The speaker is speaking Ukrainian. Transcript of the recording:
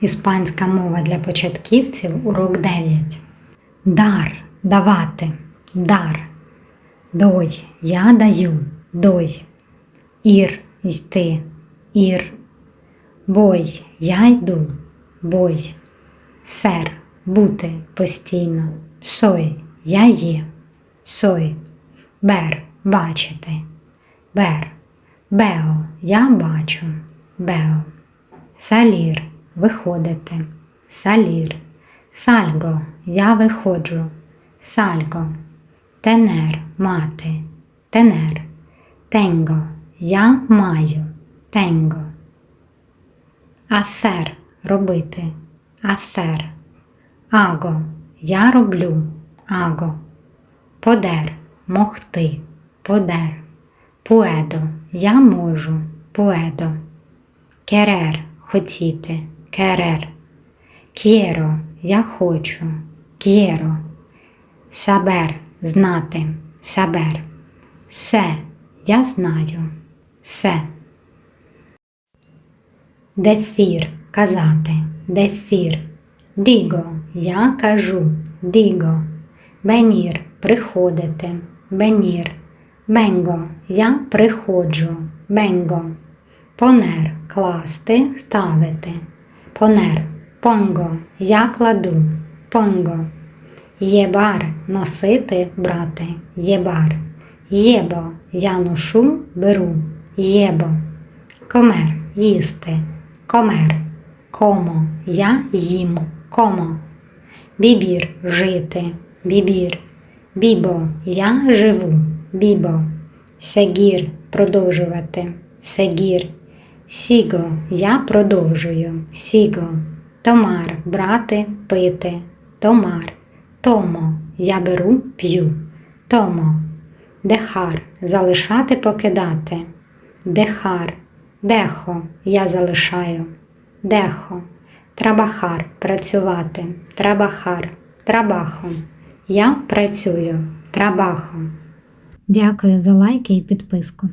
Іспанська мова для початківців урок 9. Дар давати. Дар. Дой. Я даю. Дой. Ір йти. Ір. Бой. Я йду. Бой. Сер. Бути постійно. Сой. Я є. Сой. Бер. Бачити. Бер. Бео. Я бачу. Бео. Салір виходити. Салір. Сальго. Я виходжу. Сальго. Тенер мати. Тенер. Тенго. Я маю. Тенго. Асер робити. Асер. Аго. Я роблю. Аго. Подер. Могти. Подер. Пуедо. Я можу. Пуедо. Керер хотіти. Керер. К'єро. Я хочу. К'єро. Сабер знати. Сабер. Се. Я знаю. Се. Дефір казати. Дефір. Діго. Я кажу. Діго. Бенір приходити. Бенір. Бенго. Я приходжу. Бенго. Понер класти, ставити. Понер. Понго. Я кладу. Понго. Єбар носити, брати. Єбар. Єбо. Я ношу, беру. Єбо. Комер їсти. Комер. Комо. Я їм. Комо. Бібір жити. Бібір. Бібо. Я живу. Бібо. Сегір продовжувати. Сегір. Сіго. Я продовжую. Сіго. Томар брати, пити. Томар. Томо. Я беру, п'ю. Томо. Дехар залишати покидати. Дехар. Дехо. Я залишаю. Дехо. Трабахар працювати. Трабахар. Трабахо. Я працюю. Трабахо. Дякую за лайки і підписку.